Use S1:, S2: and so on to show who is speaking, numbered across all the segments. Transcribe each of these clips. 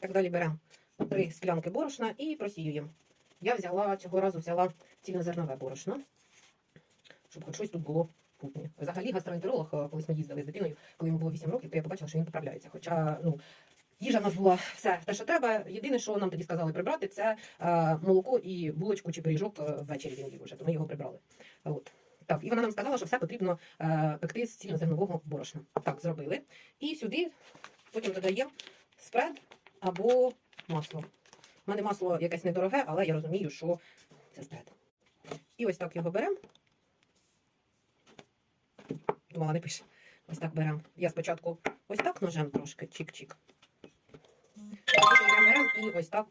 S1: Так далі беремо три склянки борошна і просіюємо. Я взяла цього разу взяла цільнозернове борошно, щоб хоч щось тут було путнє. Взагалі гастроентеролог, е, колись ми їздили з дитиною, коли йому було 8 років, то я побачила, що він поправляється. Хоча ну, їжа в нас була все те, що треба. Єдине, що нам тоді сказали прибрати, це е, молоко і булочку чи пиріжок е, ввечері він їв уже, то ми його прибрали. От. Так, і вона нам сказала, що все потрібно е, пекти з цільнозернового борошна. Так, зробили. І сюди потім додаємо спред або масло. У мене масло якесь недороге, але я розумію, що це спред. І ось так його беремо. Думала, не пише. Ось так беремо. Я спочатку ось так ножем трошки, чик-чик. Потім беремо і ось так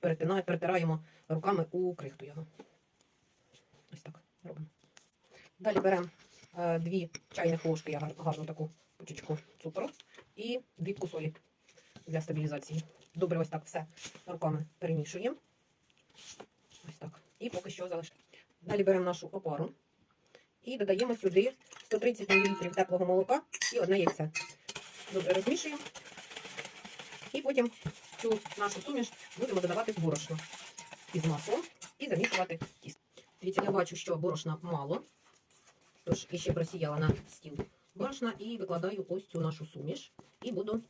S1: перетираємо руками у крихту його. Ось так робимо. Далі беремо е, дві чайних ложки, я гарну таку пучечку цукру і дрібку солі для стабілізації. Добре, ось так все руками перемішуємо. Ось так. І поки що залишаємо. Далі беремо нашу опару і додаємо сюди 130 мл теплого молока і одне яйце. Добре розмішуємо. І потім цю нашу суміш будемо додавати в борошно із маслом і замішувати тісто. Дивіться, я бачу, що борошна мало. Тож іще просіяла на стіл борошна і викладаю ось цю нашу суміш і буду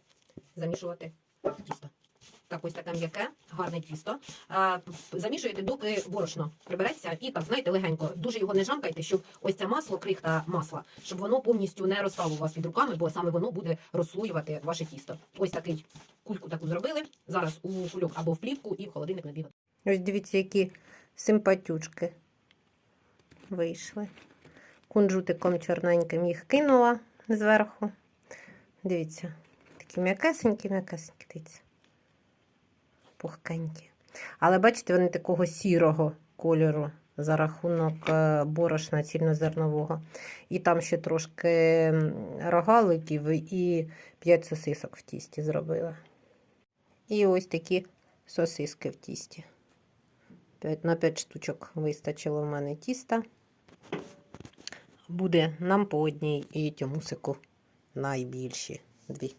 S1: замішувати тісто. Так, ось таке м'яке, гарне тісто. А, замішуєте, доки борошно прибереться, і так, знаєте, легенько. Дуже його не жамкайте, щоб ось це масло, крихта масла, щоб воно повністю не розстало у вас під руками, бо саме воно буде розслоювати ваше тісто. Ось такий кульку таку зробили. Зараз у кульок або в плівку і в холодильник на дві.
S2: Ось дивіться, які симпатючки вийшли. Кунжутиком чорненьким їх кинула зверху. Дивіться, такі м'якесенькі, м'якесенькі, дивіться. Пухкенькі. Але бачите, вони такого сірого кольору за рахунок е, борошна цільнозернового. І там ще трошки рогаликів і 5 сосисок в тісті зробила. І ось такі сосиски в тісті. 5 на 5 штучок вистачило в мене тіста. Буде нам по одній і тьомусику найбільші дві.